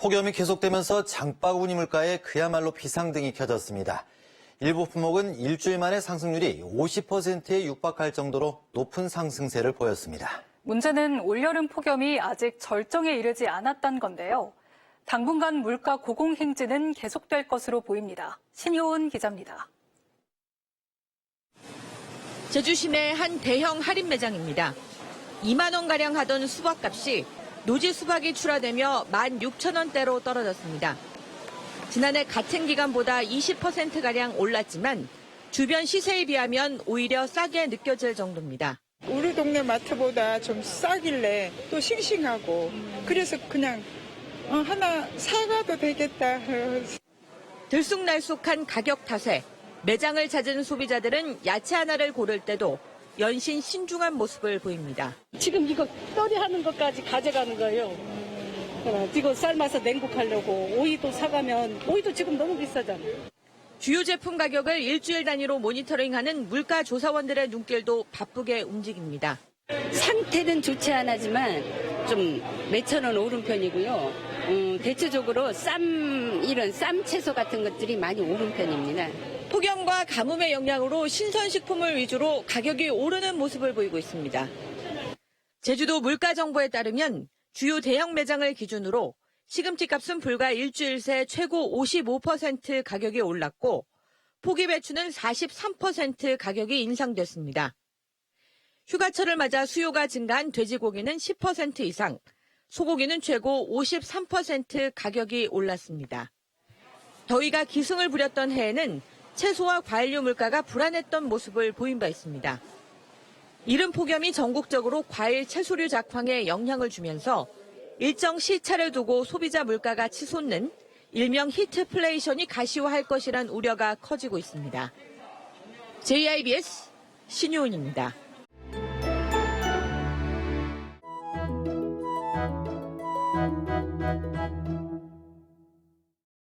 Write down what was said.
폭염이 계속되면서 장바구니 물가에 그야말로 비상등이 켜졌습니다. 일부 품목은 일주일 만에 상승률이 50%에 육박할 정도로 높은 상승세를 보였습니다. 문제는 올여름 폭염이 아직 절정에 이르지 않았다는 건데요. 당분간 물가 고공 행진은 계속될 것으로 보입니다. 신효은 기자입니다. 제주 시내 한 대형 할인 매장입니다. 2만 원가량 하던 수박값이 노지 수박이 출하되며 16,000원대로 떨어졌습니다. 지난해 같은 기간보다 20%가량 올랐지만 주변 시세에 비하면 오히려 싸게 느껴질 정도입니다. 우리 동네 마트보다 좀 싸길래 또 싱싱하고 그래서 그냥 어, 하나 사가도 되겠다. 들쑥날쑥한 가격 탓에 매장을 찾은 소비자들은 야채 하나를 고를 때도 연신 신중한 모습을 보입니다. 지금 이거 떨이 하는 것까지 가져가는 거예요. 어, 이거 삶아서 냉국하려고 오이도 사가면 오이도 지금 너무 비싸잖아요. 주요 제품 가격을 일주일 단위로 모니터링하는 물가 조사원들의 눈길도 바쁘게 움직입니다. 상태는 좋지 않았지만 좀 몇천 원 오른 편이고요. 음, 대체적으로 쌈 이런 쌈 채소 같은 것들이 많이 오른 편입니다. 폭염과 가뭄의 영향으로 신선식품을 위주로 가격이 오르는 모습을 보이고 있습니다. 제주도 물가 정보에 따르면 주요 대형 매장을 기준으로 시금치 값은 불과 일주일 새 최고 55% 가격이 올랐고 포기 배추는 43% 가격이 인상됐습니다. 휴가철을 맞아 수요가 증가한 돼지고기는 10% 이상, 소고기는 최고 53% 가격이 올랐습니다. 더위가 기승을 부렸던 해에는 채소와 과일류 물가가 불안했던 모습을 보인 바 있습니다. 이른 폭염이 전국적으로 과일 채소류 작황에 영향을 주면서 일정 시차를 두고 소비자 물가가 치솟는 일명 히트플레이션이 가시화할 것이란 우려가 커지고 있습니다. JIBS 신효은입니다.